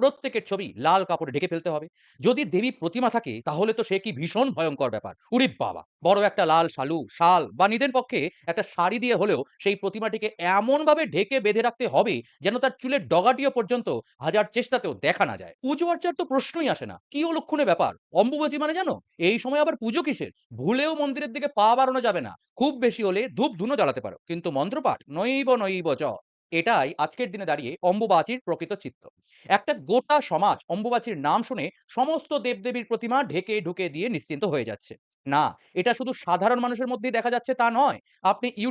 প্রত্যেকের ছবি লাল কাপড়ে ঢেকে ফেলতে হবে। যদি দেবী প্রতিমা থাকে তাহলে তো সে কি ভীষণ ভয়ঙ্কর ব্যাপার। ওরে বাবা! বড় একটা লাল শালু, শাল বা নিদেন পক্ষে একটা শাড়ি দিয়ে হলেও সেই প্রতিমাটিকে এমনভাবে ঢেকে বেঁধে রাখতে হবে যেন তার চুলের ডগাটিও পর্যন্ত হাজার চেষ্টাতেও দেখা না যায়। পুজো আর্চার তো প্রশ্নই আসে না। কি অলক্ষণে ব্যাপার? অম্বুবাচী মানে জানো? এই সময় আবার পুজো কিসের? ভুলেও মন্দিরের দিকে পা বাড়ানো যাবে না। খুব বেশি হলে ধূপ-ধুনো জ্বালাতে পারো। কিন্তু মন্ত্রপাঠ নৈব নৈব চ। এটাই আজকের দিনে দাঁড়িয়ে অম্বুবাচীর প্রকৃত চিত্র। একটা গোটা সমাজ অম্বুবাচীর নাম শুনে সমস্ত দেবদেবীর প্রতিমা ঢেকে ঢুকে দিয়ে নিশ্চিন্ত হয়ে যাচ্ছে। না, এটা শুধু সাধারণ মানুষের মধ্যেই দেখা যাচ্ছে তা নয়। আপনি এ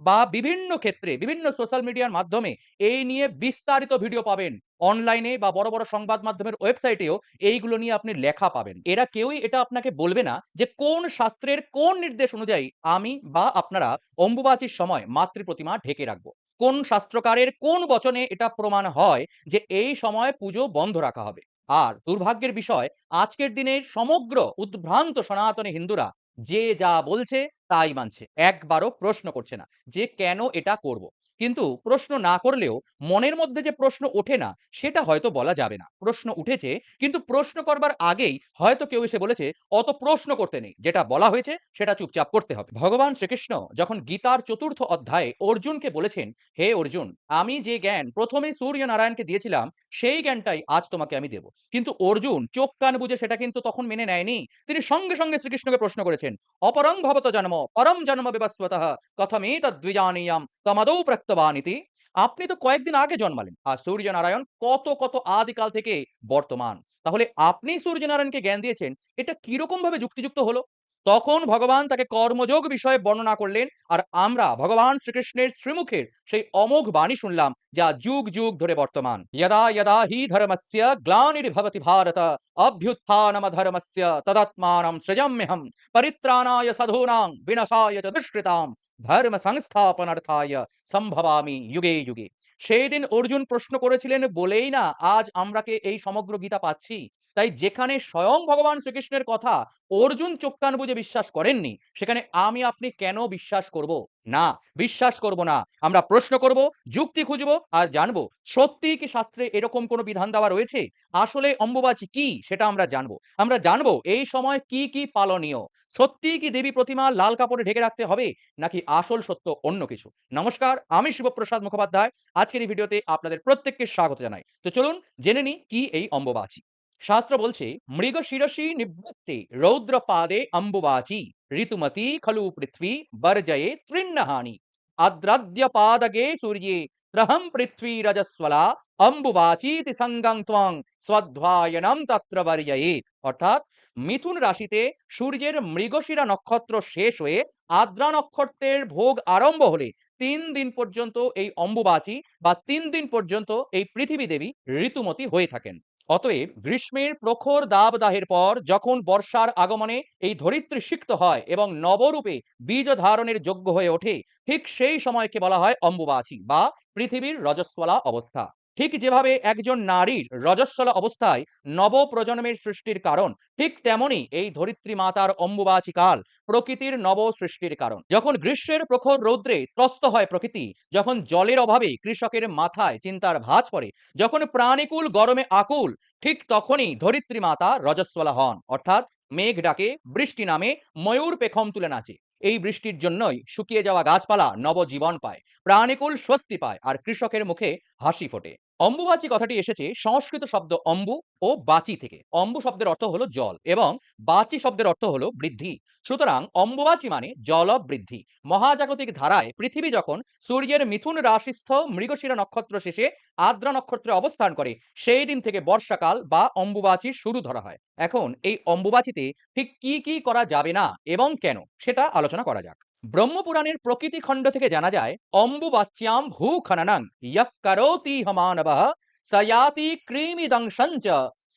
বা বিভিন্ন ক্ষেত্রে বিভিন্ন সোশ্যাল মিডিয়ার মাধ্যমে এই নিয়ে বিস্তারিত ভিডিও পাবেন। অনলাইনে বা বড়, বড় সংবাদ মাধ্যমের ওয়েবসাইটেও এইগুলো নিয়ে আপনি লেখা পাবেন। এরা কেউই এটা আপনাকে বলবে না যে কোন শাস্ত্রের কোন নির্দেশ অনুযায়ী আমি বা আপনারা অম্বুবাচীর সময় মাতৃ প্রতিমা ঢেকে রাখব। কোন শাস্ত্রকারের কোন বচনে এটা প্রমাণ হয় যে এই সময় পুজো বন্ধ রাখা হবে। আর দুর্ভাগ্যের বিষয়, আজকের দিনের সমগ্র উদ্ভ্রান্ত সনাতনী হিন্দুরা যে যা বলছে তাই মানছে। একবারও প্রশ্ন করছে না যে কেন এটা করব? কিন্তু প্রশ্ন না করলেও মনের মধ্যে যে প্রশ্ন ওঠে না সেটা হয়তো বলা যাবে না। প্রশ্ন উঠেছে কিন্তু প্রশ্ন করবার আগেই হয়তো কেউ এসে বলেছে অত প্রশ্ন করতে নেই। যেটা বলা হয়েছে সেটা চুপচাপ করতে হবে। ভগবান শ্রীকৃষ্ণ যখন গীতার চতুর্থ অধ্যায়ে অর্জুনকে বলেছেন, "হে অর্জুন, আমি যে জ্ঞান ১ম এই সূর্যনারায়ণকে দিয়েছিলাম সেই জ্ঞানটাই আজ তোমাকে আমি দেব।" কিন্তু অর্জুন চোখ কান বুঝে সেটা কিন্তু তখন মেনে নেয়নি। তিনি সঙ্গে, সঙ্গে শ্রীকৃষ্ণকে প্রশ্ন করেছেন, "অপরং ভবত জন্ম পরম জন্ম বিবস্বতঃ কথমেতদ্বিজানীয়াম তমাদৌ প্রত্যবানিতি" আপনি তো কয়েকদিন আগে জন্মালেন। আর সূর্যনারায়ণ কত, কত আদিকাল থেকে বর্তমান। তাহলে আপনি সূর্যনারায়ণকে জ্ঞান দিয়েছেন, এটা কীরকম ভাবে যুক্তিযুক্ত হলো? তখন ভগবান তাকে কর্মযোগ বিষয়ে বর্ণনা করলেন। আর আমরা ভগবান শ্রীকৃষ্ণের শ্রীমুখের সেই অমোঘ বাণী শুনলাম যা যুগ, যুগ ধরে বর্তমান। "যদা, যদা হি ধর্মস্য গ্লানির্ভবতি ভারত অভ্যুত্থানমধর্মস্য তদাত্মাनं সৃজাম্যহং পরিত্রাণায় সাধূনাং বিনাশায় চ দুষ্কৃতাম ধর্ম সংস্থাপনার্থায় সম্ভবামি যুগে, যুগে।" সেইদিন অর্জুন প্রশ্ন করেছিলেন বলেই না আজ আমরাকে এই সমগ্র গীতা পাচ্ছি। তাই যেখানে স্বয়ং ভগবান শ্রীকৃষ্ণের কথা অর্জুন চোখ কান বুজে বিশ্বাস করেননি, সেখানে আমি আপনি কেন বিশ্বাস করব? না, বিশ্বাস করব না। আমরা প্রশ্ন করব, যুক্তি খুঁজব আর জানব সত্যিই কি শাস্ত্রে এরকম কোনো বিধান দেওয়া রয়েছে? আসলে অম্বুবাচী কি? সেটা আমরা জানব। আমরা জানব এই সময় কি, কি পালনীয়? সত্যিই কি দেবী প্রতিমা লাল কাপড়ে ঢেকে রাখতে হবে? নাকি আসল সত্য অন্য কিছু? নমস্কার, আমি শিবপ্রসাদ মুখোপাধ্যায়। আজকের এই ভিডিওতে আপনাদের প্রত্যেককে স্বাগত জানাই। তো চলুন জেনে নিই কি এই অম্বুবাচী। শাস্ত্র বলছে, মৃগ শিরসি নিবৃত্তে, রৌদ্রপাদে অম্বুবাচী, ঋতুমতি খলু পৃথ্বী, বর্জয়ে তৃণ্ণহানি আদ্রাদ্য পাদগে সূর্যে ত্রহম পৃথ্বী রজস্বলা, অম্বুবাচীতি সঙ্গং ত্বং স্বধ্বায়নম তত্র বর্জয়েত। অর্থাৎ মিথুন রাশিতে সূর্যের মৃগশিরা নক্ষত্র শেষ হয়ে আদ্রা নক্ষত্রের ভোগ আরম্ভ হলে তিন দিন পর্যন্ত এই অম্বুবাচী বা তিন দিন পর্যন্ত এই পৃথিবী দেবী ঋতুমতী হয়ে থাকেন। অতএব গ্রীষ্মের প্রখর দাবদাহের পর যখন বর্ষার আগমনে এই ধরিত্রী সিক্ত হয় এবং নবরূপে বীজ ধারণের যোগ্য হয়ে ওঠে, ঠিক সেই সময়কে বলা হয় অম্বুবাচী বা পৃথিবীর রজস্বলা অবস্থা। ঠিক যেভাবে একজন নারীর রজস্বলা অবস্থায় নব প্রজন্মের সৃষ্টির কারণ, ঠিক তেমনি এই ধরিত্রী মাতার অম্বুবাচী কাল প্রকৃতির নব সৃষ্টির কারণ। যখন গ্রীষ্মের প্রখর রৌদ্রে ত্রস্ত হয় প্রকৃতি, যখন জলের অভাবে কৃষকের মাথায় চিন্তার ভাঁজ পড়ে, যখন প্রাণীকুল গরমে আকুল, ঠিক তখনই ধরিত্রী মাতা রজস্বলা হন। অর্থাৎ মেঘ ডাকে, বৃষ্টি নামে, ময়ূর পেখম তুলে নাচে। এই বৃষ্টির জন্যই শুকিয়ে যাওয়া গাছপালা নবজীবন পায়, প্রাণীকুল স্বস্তি পায়, আর কৃষকের মুখে হাসি ফোটে। অম্বুবাচী কথাটি এসেছে সংস্কৃত শব্দ অম্বু ও বাচি থেকে। অম্বু শব্দের অর্থ হলো জল এবং বাচি শব্দের অর্থ হলো বৃদ্ধি। সুতরাং অম্বুবাচী মানে জল বৃদ্ধি। মহাজাগতিক ধারায় পৃথিবী যখন সূর্যের মিথুন রাশিস্থ মৃগশিরা নক্ষত্র শেষে আদ্রা নক্ষত্রে অবস্থান করে, সেই দিন থেকে বর্ষাকাল বা অম্বুবাচীর শুরু ধরা হয়। এখন এই অম্বুবাচীতে ঠিক কি কি করা যাবে না এবং কেন সেটা আলোচনা করা যাক। ব্রহ্মপুরাণের প্রকৃতি খণ্ড থেকে জানা যায়, অম্বুবাচ্যাম ভূ খননং ইয়ঃ করোতি মানবঃ সয়াতি কৃমিদংশঞ্চ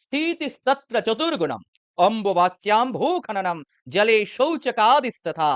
স্থিতিস্তত্র চতুর্গুণম। অম্বুবাচ্যাম ভূ খননম জলে শৌচকাদিস্তথা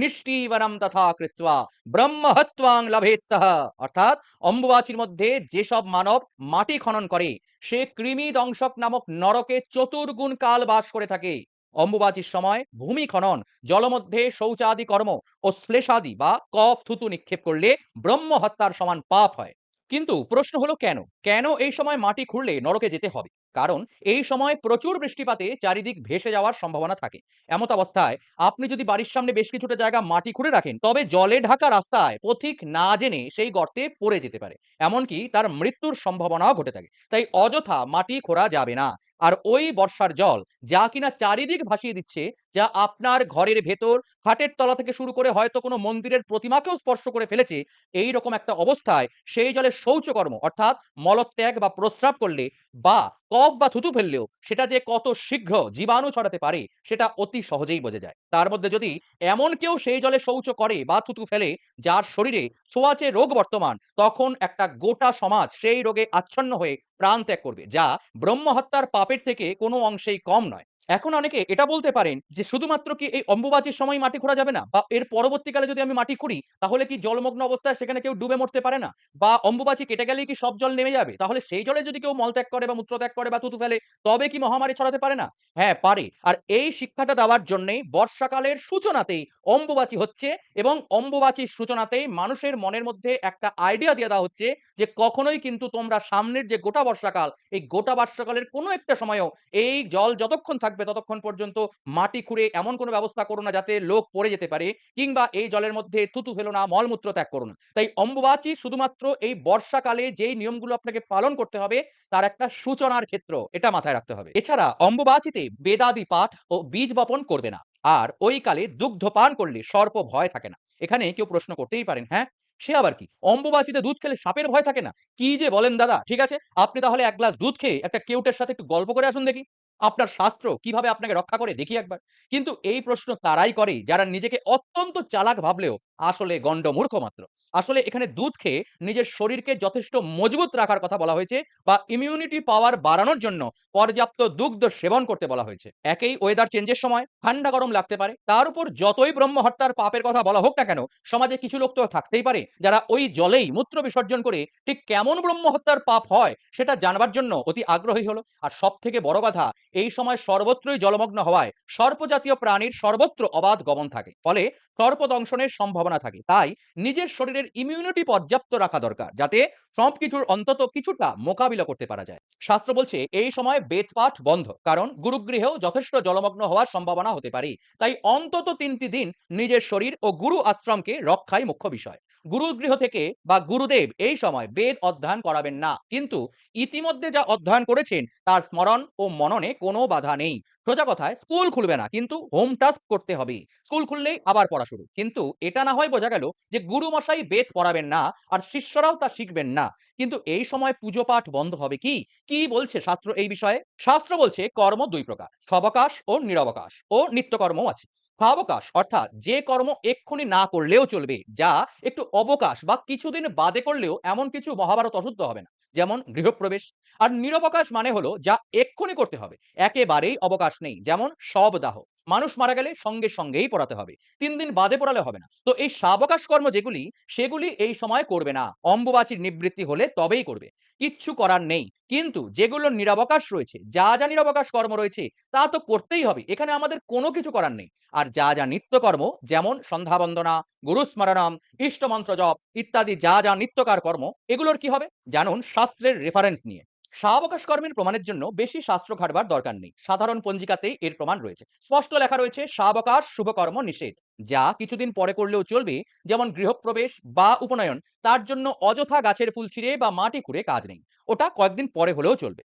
নিষ্ঠীবনম তথা কৃত্বা ব্রহ্মহত্বাং লভেত সহ। অর্থাৎ অম্বুবাচীর মধ্যে যেসব মানব মাটি খনন করে, সে কৃমি দংশক নামক নরকে চতুর্গুণ কাল বাস করে থাকে। অম্বুবাচীর সময় ভূমি খনন জলমধ্যে শৌচাদি কর্ম ও শ্লেষাদি বা কফ থুতু নিক্ষেপ করলে ব্রহ্ম হত্যার সমান পাপ হয় কিন্তু প্রশ্ন হলো কেন? কেন এই সময় মাটি খুঁড়লে নরকে যেতে হবে? কারণ এই সময় প্রচুর বৃষ্টিপাতে চারিদিক ভেসে যাওয়ার সম্ভাবনা থাকে। এমত অবস্থায় আপনি যদি বাড়ির সামনে বেশ কিছুটা জায়গা মাটি খুঁড়ে রাখেন, তবে জলে ঢাকা রাস্তায় পথিক না জেনে সেই গর্তে পড়ে যেতে পারে। এমনকি তার মৃত্যুর সম্ভাবনাও ঘটে থাকে। তাই অযথা মাটি খোঁড়া যাবে না। আর ওই বর্ষার জল যা কিনা চারিদিক ভাসিয়ে দিচ্ছে, যা আপনার ঘরের ভেতর, খাটের তলা থেকে শুরু করে হয়তো কোনো মন্দিরের প্রতিমাকেও স্পর্শ করে ফেলেছে, এইরকম একটা অবস্থায় সেই জলে শৌচকর্ম অর্থাৎ মলত্যাগ বা প্রস্রাব করলে বা কফ বা থুতু ফেললেও সেটা যে কত শীঘ্র জীবাণু ছড়াতে পারে সেটা অতি সহজেই বোঝা যায়। তার মধ্যে যদি এমন কেউ সেই জলে শৌচ করে বা থুতু ফেলে যার শরীরে ছোঁয়াচে রোগ বর্তমান, তখন একটা গোটা সমাজ সেই রোগে আচ্ছন্ন হয়ে প্রাণ ত্যাগ করবে। যা ব্রহ্মহত্যার পাপের থেকে কোনো অংশেই কম নয়। এখন অনেকে এটা বলতে পারেন যে শুধুমাত্র কি এই অম্বুবাচীর সময় মাটি খোঁড়া যাবে না? বা এর পরবর্তীকালে যদি আমি মাটি খুঁড়ি তাহলে কি জলমগ্ন অবস্থায় সেখানে কেউ ডুবে মরতে পারে না? বা অম্বুবাচী কেটে গেলেই কি সব জল নেমে যাবে? তাহলে সেই জলে যদি কেউ মলত্যাগ করে বা মূত্রত্যাগ করে বা থুতু ফেলে তবে কি মহামারী ছড়াতে পারে না? হ্যাঁ, পারে। আর এই শিক্ষাটা দেওয়ার জন্যেই বর্ষাকালের সূচনাতেই অম্বুবাচী হচ্ছে এবং অম্বুবাচীর সূচনাতেই মানুষের মনের মধ্যে একটা আইডিয়া দিয়ে দেওয়া হচ্ছে যে কখনোই কিন্তু তোমরা সামনের যে গোটা বর্ষাকাল, এই গোটা বর্ষাকালের কোনো একটা সময়ও এই জল যতক্ষণ থাকবে ততক্ষণ পর্যন্ত মাটি খুঁড়ে এমন কোনো ব্যবস্থা করো না যাতে লোক পড়ে যেতে পারে কিংবা এই জলের মধ্যে থুতু ফেলো না, মলমূত্র ত্যাগ করো না। তাই অম্বুবাচী শুধুমাত্র এই বর্ষাকালে যেই নিয়মগুলো আপনাকে পালন করতে হবে তার একটা সূচনার ক্ষেত্র, এটা মাথায় রাখতে হবে। এছাড়া অম্বুবাচীতে বেদাদি পাঠ ও বীজ বপন করবে না। আর ওই কালে দুগ্ধ পান করলে সর্প ভয় থাকে না। এখানে কেউ প্রশ্ন করতেই পারেন, হ্যাঁ? সে আবার কি? অম্বুবাচীতে দুধ খেলে সাপের ভয় থাকে না? কি যে বলেন দাদা! ঠিক আছে, আপনি তাহলে এক গ্লাস দুধ খেয়ে একটা কেউটের সাথে একটু গল্প করে আসুন দেখি। আপনার শাস্ত্র কীভাবে আপনাকে রক্ষা করে দেখি একবার। কিন্তু এই প্রশ্ন তারাই করে যারা নিজেকে অত্যন্ত চালাক ভাবলেও আসলে গন্ডমূর্খ মাত্র। আসলে এখানে দুধ খেয়ে নিজের শরীরকে যথেষ্ট মজবুত রাখার কথা বলা হয়েছে বা ইমিউনিটি পাওয়ার বাড়ানোর জন্য পর্যাপ্ত দুগ্ধ সেবন করতে বলা হয়েছে। একেই ওয়েদার চেঞ্জের সময় ঠান্ডা গরম লাগতে পারে। তার উপর যতই ব্রহ্মহত্যার পাপের কথা বলা হোক না কেন, সমাজে কিছু লোক তো থাকতেই পারে যারা ওই জলেই মূত্র বিসর্জন করে ঠিক কেমন ব্রহ্ম হত্যার পাপ হয় সেটা জানবার জন্য অতি আগ্রহী হলো। আর সব থেকে বড় কথা এই সময় সর্বত্রই জলমগ্ন হওয়ায় সর্পজাতীয় প্রাণীর সর্বত্র অবাধ গমন থাকে। ফলে সর্পদংশনের সম্ভাবনা থাকে। তাই নিজের শরীরের ইমিউনিটি পর্যাপ্ত রাখা দরকার। যাতে সবকিছুর অন্তত কিছুটা মোকাবিলা করতে পারা যায়। শাস্ত্র বলছে, এই সময় বেদপাঠ বন্ধ। কারণ গুরুগৃহেও যথেষ্ট জলমগ্ন হওয়ার সম্ভাবনা হতে পারে। তাই অন্তত ৩ টি দিন নিজের শরীর ও গুরু আশ্রমকে রক্ষাই মুখ্য বিষয়। গুরুগৃহ থেকে বা গুরুদেব এই সময় বেদ অধ্যয়ন করাবেন না। কিন্তু ইতিমধ্যে যা অধ্যয়ন করেছেন, তার স্মরণ ও মননে কোনো বাধা নেই। সোজা কথায় স্কুল খুলবে না কিন্তু হোম টাস্ক করতে হবে। স্কুল খুললেই আবার পড়া শুরু। কিন্তু এটা না হয় বোঝা গেল যে গুরুমশাই বেদ পড়াবেন না আর শিষ্যরাও তা শিখবেন না। কিন্তু এই সময় পুজো পাঠ বন্ধ হবে কি? কি বলছে শাস্ত্র এই বিষয়ে? শাস্ত্র বলছে কর্ম দুই প্রকার। সবকাশ ও নিরবকাশ ও নিত্যকর্মও আছে। সাবকাশ অর্থাৎ যে কর্ম এক্ষুনি না করলেও চলবে, যা একটু অবকাশ বা কিছুদিন বাদে করলেও এমন কিছু মহাভারত অশুদ্ধ হবে না। যেমন গৃহপ্রবেশ। আর নিরবকাশ মানে হলো যা এক্ষুনি করতে হবে। একেবারেই অবকাশ নেই। যেমন শবদাহ। মানুষ মারা গেলে সঙ্গে সঙ্গেই পড়াতে হবে। তিন দিন বাদে পোড়ালে হবে না। তো এই সাবকাশ কর্ম যেগুলি, সেগুলি এই সময় করবে না। অম্বুবাচীর নিবৃত্তি হলে তবেই করবে। কিচ্ছু করার নেই। কিন্তু যেগুলো নিরাবকাশ রয়েছে, যা, যা নিরবকাশ কর্ম রয়েছে তা তো করতেই হবে। এখানে আমাদের কোনো কিছু করার নেই। আর যা, যা নিত্যকর্ম যেমন সন্ধ্যা বন্দনা, গুরুস্মরণম, ইষ্টমন্ত্র জপ ইত্যাদি যা, যা নিত্যকার কর্ম এগুলোর কি হবে? জানুন শাস্ত্রের রেফারেন্স নিয়ে। সাবকাশ কর্মের প্রমাণের জন্য বেশি শাস্ত্র ঘাটবার দরকার নেই। সাধারণ পঞ্জিকাতেই এর প্রমাণ রয়েছে। স্পষ্ট লেখা রয়েছে সাবকাশ শুভকর্ম নিষেধ। যা কিছুদিন পরে করলেও চলবে, যেমন গৃহপ্রবেশ বা উপনয়ন তার জন্য অযথা গাছের ফুল ছিঁড়ে বা মাটি খুঁড়ে কাজ নেই। ওটা কয়েকদিন পরে হলেও চলবে।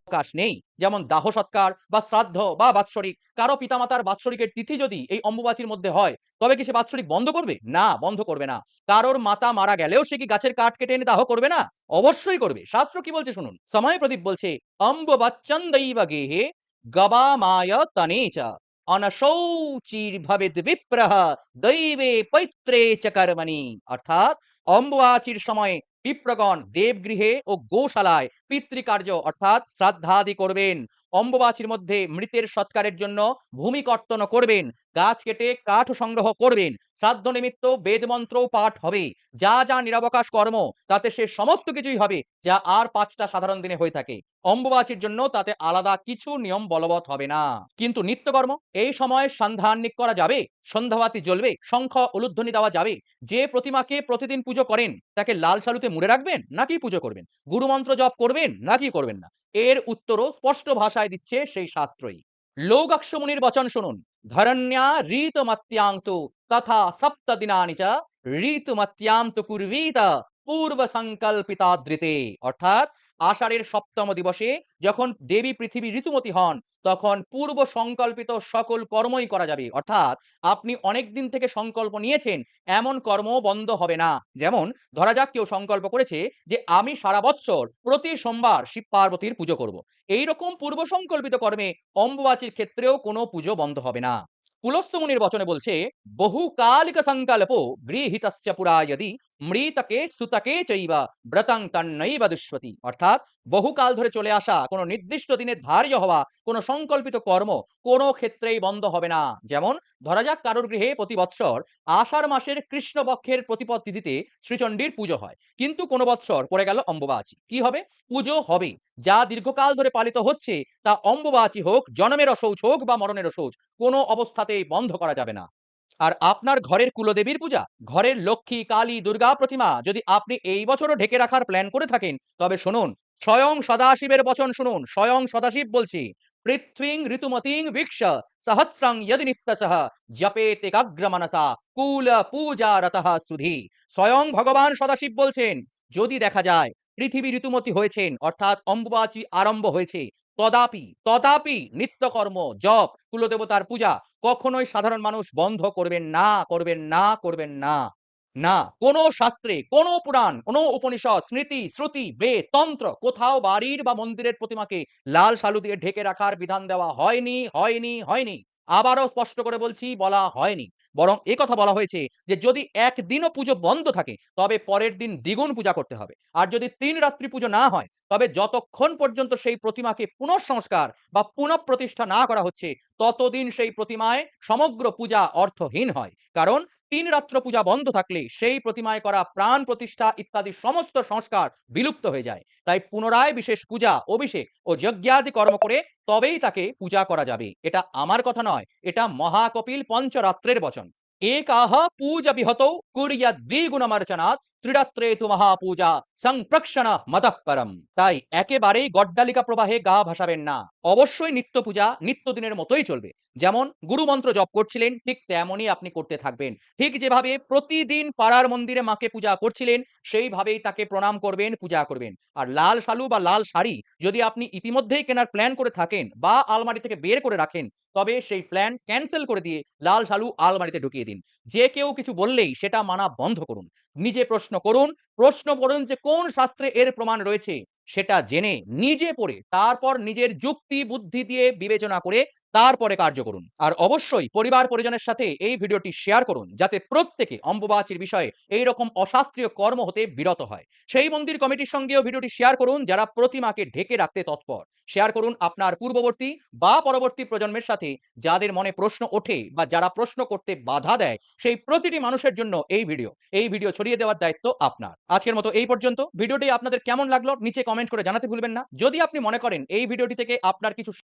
অবকাশ নেই। যেমন দাহ সৎকার বা শ্রাদ্ধ বা বাৎসরিক। কারও পিতামাতার বাৎসরিকের তিথি যদি এই অম্বুবাচীর মধ্যে হয়, তবে কি সে বাৎসরিক বন্ধ করবে? না, বন্ধ করবে না। কারোর মাতা মারা গেলেও সে কি গাছের কাঠ কেটে এনে দাহ করবে না? অবশ্যই করবে। শাস্ত্র কি বলছে শুনুন। সময় প্রদীপ বলছে, অম্বুবাচ্চন্দৈব গেহে গবামায় তনে চ অনশৌচির্ভবেদ বিপ্রহ দৈবে পৈত্রে চ কর্মণি। অর্থাৎ অম্বুবাচীর সময় বিপ্রগণ দেবগৃহে ও গোশালায় পিতৃকার্য অর্থাৎ শ্রাদ্ধাদি করবেন। অম্বুবাচীর মধ্যে মৃতের সৎকারের জন্য ভূমি কর্তন করবেন, গাছ কেটে কাঠ সংগ্রহ করবেন, শ্রাদ্ধ নিমিত্ত বেদমন্ত্র পাঠ হবে। যা যা নিরবকাশ কর্ম, তাতে সে সমস্ত কিছুই হবে, যা আর পাঁচটা সাধারণ দিনে হয়ে থাকে। অম্বুবাচীর জন্য তাতে আলাদা কিছু নিয়ম বলবৎ হবে না। কিন্তু নিত্যকর্ম, এই সময় সন্ধান্নিক করা যাবে, সন্ধ্যাবাতি জ্বলবে, শঙ্খ উলুধ্বনি দেওয়া যাবে। যে প্রতিমাকে প্রতিদিন পুজো করেন, তাকে লাল সালুতে মুড়ে রাখবেন, নাকি পুজো করবেন? গুরুমন্ত্র জপ করবেন, নাকি করবেন না? এর উত্তরও স্পষ্ট ভাষায় দিচ্ছে সেই শাস্ত্রই। লৌগাক্ষমুনির বচন শুনুন। ধরণ্যা ঋতমত্যাংতু তথা সপ্ত দিনানি চ ঋতুমত্যান্ত পূর্বীত পূর্ব সংকল্পিতাদৃতে অর্থাৎ আষাঢ়ের সপ্তম দিবসে যখন দেবী পৃথিবী ঋতুমতী হন, তখন পূর্ব সংকল্পিত সকল কর্মই করা যাবে। অর্থাৎ আপনি অনেক দিন থেকে সংকল্প নিয়েছেন, এমন কর্ম বন্ধ হবে না। যেমন ধরা যাক কেউ সংকল্প করেছে যে, আমি সারা বৎসর প্রতি সোমবার শিব পার্বতীর পুজো করব। এই রকম পূর্ব সংকল্পিত কর্মে অম্বুবাচীর ক্ষেত্রেও কোনো পুজো বন্ধ হবে না। পুলস্ত মুনির বচনে বলছে, বহুকালিক সংকল্প গৃহীতশ্চ পুরা যদি মৃতকে সুতকে চৈব, ব্রতং তন্নৈব দুষ্বতি অর্থাৎ বহুকাল ধরে চলে আসা কোনো নির্দিষ্ট দিনে ধার্য হওয়া, কোনো সংকল্পিত কর্ম কোনো ক্ষেত্রেই বন্ধ হবে না। যেমন ধরা যাক কারোর গৃহে প্রতি বৎসর আষাঢ় মাসের কৃষ্ণপক্ষের প্রতিপদ তিথিতে শ্রীচণ্ডীর পুজো হয়। কিন্তু কোনো বৎসর পড়ে গেল অম্বুবাচী। কি হবে? পুজো হবে। যা দীর্ঘকাল ধরে পালিত হচ্ছে, তা অম্বুবাচী হোক, জন্মের অসৌচ হোক বা মরণের অসৌচ কোনো অবস্থাতেই বন্ধ করা যাবে না। আর আপনার ঘরের কুলদেবীর পূজা, ঘরের লক্ষ্মী, কালী, দুর্গা প্রতিমা যদি আপনি এই বছরও ঢেকে রাখার প্ল্যান করে থাকেন, তবে শুনুন, স্বয়ং সদাশিবের বচন শুনুন, স্বয়ং সদাশিব বলছি, পৃথ্বীং ঋতুমতিং বীক্ষ সহস্রং যদি নিত্যসহ জপেতে কাগ্র মনসা, কুল পূজা রতঃ সুধি। স্বয়ং ভগবান সদাশিব বলছেন, যদি দেখা যায়, পৃথিবী ঋতুমতী হয়েছেন, অর্থাৎ অম্বুবাচী আরম্ভ হয়েছে তদাপি তদাপি নিত্যকর্ম, জপ, কুলদেবতার পূজা কখনোই সাধারণ মানুষ বন্ধ করবেন না করবেন না করবেন না। না, কোন শাস্ত্রে, কোন পুরাণ, কোন উপনিষদ, স্মৃতি, শ্রুতি, বেদ, তন্ত্র কোথাও বাড়ির বা মন্দিরের প্রতিমাকে লাল সালু দিয়ে ঢেকে রাখার বিধান দেওয়া হয়নি হয়নি হয়নি। আবারও স্পষ্ট করে বলছি, বলা হয়নি। বরং এ কথা বলা হয়েছে যে, যদি একদিনও পুজো বন্ধ থাকে, তবে পরের দিন দ্বিগুণ পূজা করতে হবে। আর যদি তিন রাত্রি পুজো না হয়, তবে যতক্ষণ পর্যন্ত সেই প্রতিমাকে পুনঃসংস্কার বা পুনঃপ্রতিষ্ঠা না করা হচ্ছে, ততদিন সেই প্রতিমায় সমগ্র পূজা অর্থহীন হয়। কারণ তিন রাত্র পূজা বন্ধ থাকলে সেই প্রতিমায় করা প্রাণ প্রতিষ্ঠা ইত্যাদি সমস্ত সংস্কার বিলুপ্ত হয়ে যায়। তাই পুনরায় বিশেষ পূজা, অভিষেক ও যজ্ঞাদি কর্ম করে তবেই তাকে পূজা করা যাবে। এটা আমার কথা নয়, এটা মহাকপিল পঞ্চরাত্রের বচন। একাহ পূজা বিহত কুরিয়া দ্বিগুণমার্চনাৎ ত্রিরাত্রে তু মহাপূজা, সংপ্রক্ষণ মতঃ পরম তাই একেবারেই গড্ডালিকা প্রবাহে গা ভাসাবেন না। অবশ্যই নিত্য পূজা নিত্যদিনের মতোই চলবে। যেমন গুরুমন্ত্র জপ করছিলেন, ঠিক তেমনই আপনি করতে থাকবেন। ঠিক যেভাবে প্রতিদিন পাড়ার মন্দিরে মাকে পূজা করছিলেন, সেইভাবেই তাকে প্রণাম করবেন, পূজা করবেন। আর লাল শালু বা লাল শাড়ি যদি আপনি ইতিমধ্যেই কেনার প্ল্যান করে থাকেন বা আলমারি থেকে বের করে রাখেন, তবে সেই প্ল্যান ক্যান্সেল করে দিয়ে লাল শালু আলমারিতে ঢুকিয়ে দিন। যে কেউ কিছু বললেই সেটা মানা বন্ধ করুন। নিজে প্রশ্ন করুন। প্রশ্ন করুন যে কোন শাস্ত্রে এর প্রমাণ রয়েছে? সেটা জেনে নিজে পড়ে, তারপর নিজের যুক্তি, বুদ্ধি দিয়ে বিবেচনা করে তারপরে কার্য করুন। আর অবশ্যই পরিবার পরিজনের সাথে এই ভিডিওটি শেয়ার করুন, যাতে প্রত্যেকে অম্বুবাচীর বিষয়ে এই রকম অশাস্ত্রীয় কর্ম হতে বিরত হয়। সেই মন্দির কমিটির সঙ্গেও ভিডিওটি শেয়ার করুন, যারা প্রতিমাকে ঢেকে রাখতে তৎপর। শেয়ার করুন আপনার পূর্ববর্তী বা পরবর্তী প্রজন্মের সাথে, যাদের মনে প্রশ্ন ওঠে বা যারা প্রশ্ন করতে বাধা দেয়, সেই প্রতিটি মানুষের জন্য এই ভিডিও। এই ভিডিও ছড়িয়ে দেওয়ার দায়িত্ব আপনার। আজকের মতো এই পর্যন্ত। ভিডিওটি আপনাদের কেমন লাগল, নিচে কমেন্ট করে জানাতে ভুলবেন না। যদি আপনি মনে করেন এই ভিডিওটি থেকে আপনার কিছু